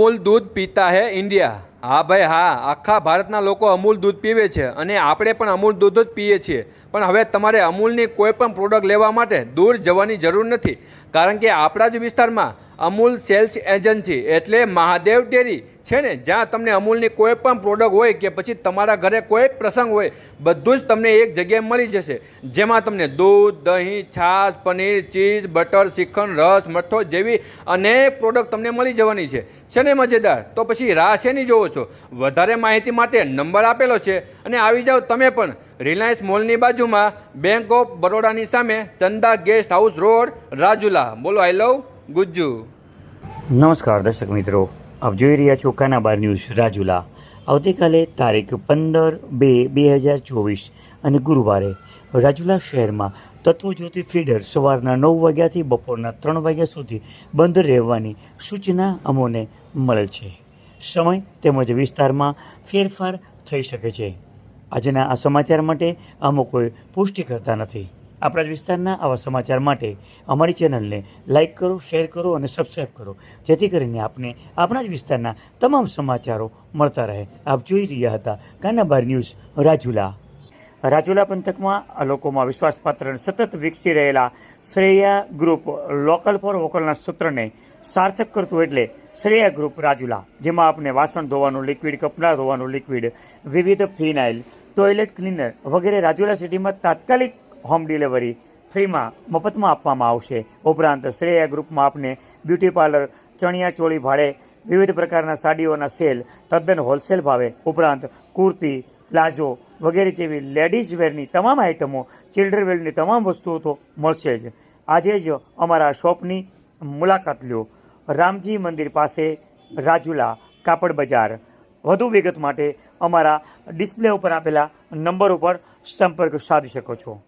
અમૂલ દૂધ પીતા હે ઇન્ડિયા. હા ભાઈ, હા, આખા ભારતના લોકો અમૂલ દૂધ પીવે છે અને આપણે પણ અમૂલ દૂધ જ પીએ છીએ. પણ હવે તમારે અમૂલની કોઈ પણ પ્રોડક્ટ લેવા માટે દૂર જવાની જરૂર નથી. કારણ કે આપણા જ વિસ્તારમાં અમૂલ સેલ્સ એજન્સી એટલે મહાદેવ ડેરી છે ને, જ્યાં તમને અમૂલની કોઈ પણ પ્રોડક્ટ હોય કે પછી તમારા ઘરે કોઈ પ્રસંગ હોય, બધું જ તમને એક જગ્યાએ મળી જશે. જેમાં તમને દૂધ, દહીં, છાશ, પનીર, ચીઝ, બટર શ્રીખંડ રસ મઠ્ઠો જેવી અનેક પ્રોડક્ટ તમને મળી જવાની છે. છે ને મજેદાર? તો પછી રાહ શેની જોવો છો. વધારે માહિતી માટે નંબર આપેલો છે અને આવી જાઓ તમે પણ. રિલાયન્સ મોલની બાજુમાં બેંક ઓફ બરોડાની સામે Chanda guest house road, Rajula. બોલો આઈ લવ ગુજ્જુ. નમસ્કાર દર્શક મિત્રો, આપ જોઈ રહ્યા છો કાનાબાર ન્યૂઝ રાજુલા. આવતીકાલે તારીખ પંદર બે બે હજાર ચોવીસ અને ગુરુવારે રાજુલા શહેરમાં તત્વજ્યોતિ ફીડર સવારના નવ વાગ્યાથી બપોરના ત્રણ વાગ્યા સુધી બંધ રહેવાની સૂચના અમોને મળે છે. સમય તેમજ વિસ્તારમાં ફેરફાર થઈ શકે છે. આજના આ સમાચાર માટે અમો કોઈ પુષ્ટિ કરતા નથી. આપણા જ વિસ્તારના આવા સમાચાર માટે અમારી ચેનલને લાઇક કરો, શેર કરો અને સબસ્ક્રાઈબ કરો. જેથી કરીને આપને આપણા જ વિસ્તારના તમામ સમાચારો મળતા રહે. આપ જોઈ રહ્યા હતા કાનાબાર ન્યૂઝ રાજુલા. રાજુલા પંથકમાં લોકોમાં વિશ્વાસપાત્ર સતત વિકસી રહેલા શ્રેયા ગ્રુપ લોકલ ફોર વોકલના સૂત્રને સાર્થક કરતું એટલે શ્રેયા ગ્રુપ રાજુલા, જેમાં આપણે વાસણ ધોવાનું લિક્વિડ કપડાં ધોવાનું લિક્વિડ વિવિધ ફિનાઇલ ટોયલેટ ક્લીનર વગેરે રાજુલા સિટીમાં તાત્કાલિક હોમ ડિલિવરી ફ્રીમાં મફતમાં આપવામાં આવશે. ઉપરાંત શ્રેયા ગ્રુપમાં આપને બ્યુટી પાર્લર, ચણિયા ચોળી ભાડે, વિવિધ પ્રકારના સાડીઓના સેલ, તદ્દન હોલસેલ ભાવે. ઉપરાંત કુર્તી, પ્લાઝો વગેરે જેવી લેડીઝ વેરની તમામ આઇટમો ચિલ્ડ્રન વેરની તમામ વસ્તુઓ તો મળશે જ. આજે જ અમારા શોપની મુલાકાત લ્યો. રામજી મંદિર પાસે રાજુલા કાપડ બજાર. વધુ વિગત માટે અમારા ડિસ્પ્લે ઉપર આપેલા નંબર ઉપર સંપર્ક સાધી શકો છો.